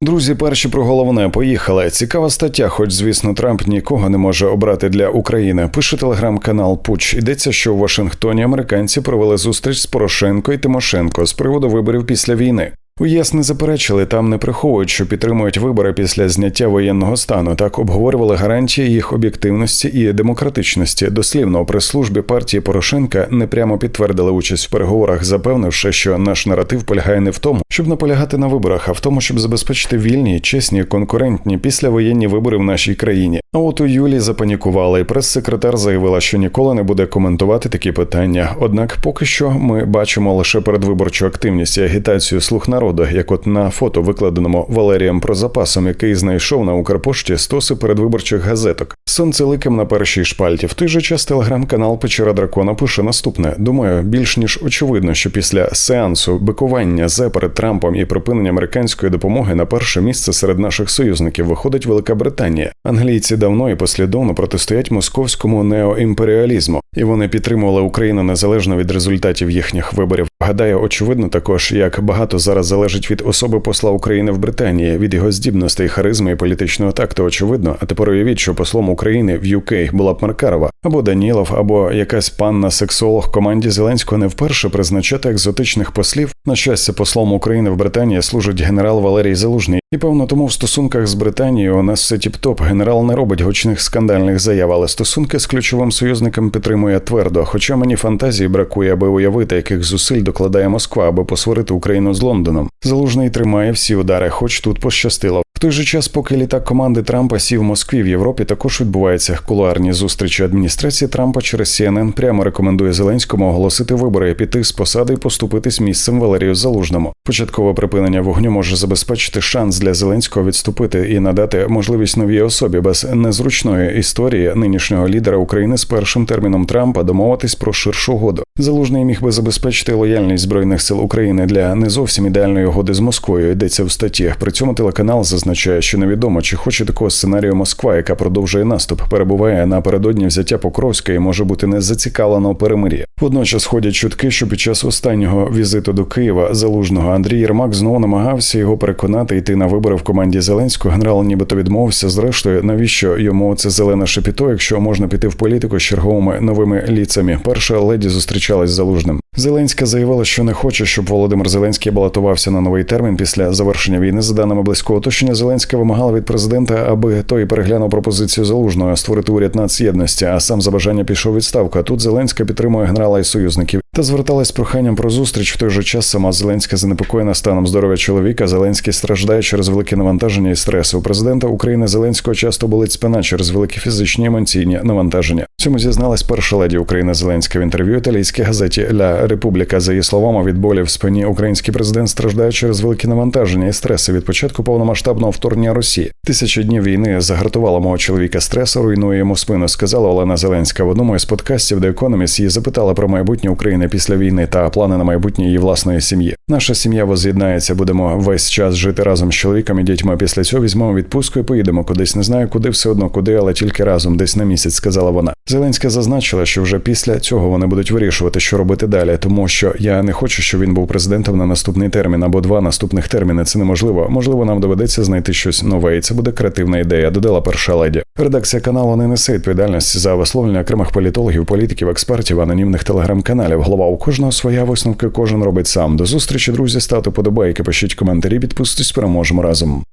Друзі, перші про головне поїхали. Цікава стаття, хоч звісно, Трамп нікого не може обрати для України. Пише телеграм-канал Пуч. Йдеться, що в Вашингтоні американці провели зустріч з Порошенко і Тимошенко з приводу виборів після війни. У ЄС не заперечили, там не приховують, що підтримують вибори після зняття воєнного стану. Так обговорювали гарантії їх об'єктивності і демократичності. Дослівно у прес-службі партії Порошенка не прямо підтвердили участь в переговорах, запевнивши, що наш наратив полягає не в тому, щоб наполягати на виборах, а в тому, щоб забезпечити вільні, чесні, конкурентні післявоєнні вибори в нашій країні. А от у Юлі запанікувала, і прес-секретар заявила, що ніколи не буде коментувати такі питання. Однак, поки що ми бачимо лише передвиборчу активність і агітацію слух народу народу, як от на фото, викладеному Валерієм Прозапасом, який знайшов на Укрпошті стоси передвиборчих газеток. Сонцеликим на першій шпальті. В той же час телеграм-канал Печера Дракона пише наступне: думаю, більш ніж очевидно, що після сеансу бикування за перед Трампом і припинення американської допомоги на перше місце серед наших союзників виходить Велика Британія. Англійці давно і послідовно протистоять московському неоімперіалізму, і вони підтримували Україну незалежно від результатів їхніх виборів. Гадаю, очевидно, також як багато зараз залежить від особи посла України в Британії, від його здібностей, харизми і політичного такту. Очевидно, а тепер уявіть, що послом України в UK була б Маркарова або Данілов, або якась панна сексолог команді Зеленського не вперше призначати екзотичних послів. На щастя, послом України в Британії служить генерал Валерій Залужний. І певно, тому в стосунках з Британією у нас все тіп-топ. Генерал не робить гучних скандальних заяв, але стосунки з ключовим союзником підтримує твердо. Хоча мені фантазії бракує, аби уявити, яких зусиль докладає Москва, аби посварити Україну з Лондоном. Залужний тримає всі удари, хоч тут пощастило. В той же час, поки літак команди Трампа сів в Москві в Європі, також відбуваються кулуарні зустрічі адміністрації Трампа через CNN прямо рекомендує Зеленському оголосити вибори, піти з посади і поступитись місцем Валерію Залужному. Початкове припинення вогню може забезпечити шанс для Зеленського відступити і надати можливість новій особі без незручної історії нинішнього лідера України з першим терміном Трампа домовитись про ширшу угоду. Залужний міг би забезпечити лояльність збройних сил України для не зовсім ідеальної угоди з Москвою. Йдеться в статті. При цьому телеканал зазначає, що невідомо, чи хоче такого сценарію Москва, яка продовжує наступ, перебуває напередодні взяття Покровська і може бути не зацікавлена у перемир'ї. Водночас ходять чутки, що під час останнього візиту до Києва залужного Андрій Єрмак знову намагався його переконати йти на вибори в команді Зеленського. Генерал нібито відмовився. Зрештою, навіщо йому це зелене шепіто, якщо можна піти в політику з черговими новими ліцами? Перша леді зустрічалась з залужним. Зеленська заявила, що не хоче, щоб Володимир Зеленський балотувався на новий термін після завершення війни. За даними близького оточення, Зеленська вимагала від президента, аби той переглянув пропозицію залужного створити уряд нацєдності, а сам за бажання пішов відставку. Тут Зеленська підтримує генерала і союзників та зверталась з проханням про зустріч. В той же час сама Зеленська занепокоєна станом здоров'я чоловіка. Зеленський страждає через велике навантаження і стреси. У президента України Зеленського часто болить спина через великі фізичні емоційні навантаження. Цьому зізналась перша леді України Зеленська в інтерв'ю італійській газеті Ля Републіка. За її словами, від болі в спині український президент страждає через великі навантаження і стреси від початку повномасштабного вторгнення Росії. Тисячі днів війни загартувала мого чоловіка стресу, руйнує йому спину. Сказала Олена Зеленська в одному із подкастів, де Економіс її запитала про майбутнє України після війни та плани на майбутнє її власної сім'ї. Наша сім'я воз'єднається. Будемо весь час жити разом з чоловіком і дітьми. Після цього візьмемо відпустку і поїдемо кудись. Не знаю, куди все одно куди, але тільки разом, десь на місяць, сказала вона. Зеленська зазначила, що вже після цього вони будуть вирішувати, що робити далі, тому що я не хочу, щоб він був президентом на наступний термін або два наступних терміни. Це неможливо. Можливо, нам доведеться знайти щось нове, і це буде креативна ідея. Додала перша леді. Редакція каналу не несе відповідальність за висловлення окремих політологів, політиків, експертів, анонімних телеграм-каналів. Голова у кожного своя висновка, кожен робить сам. До зустрічі, друзі, ставте подобайки, пишіть коментарі, підписуйтесь, переможемо разом.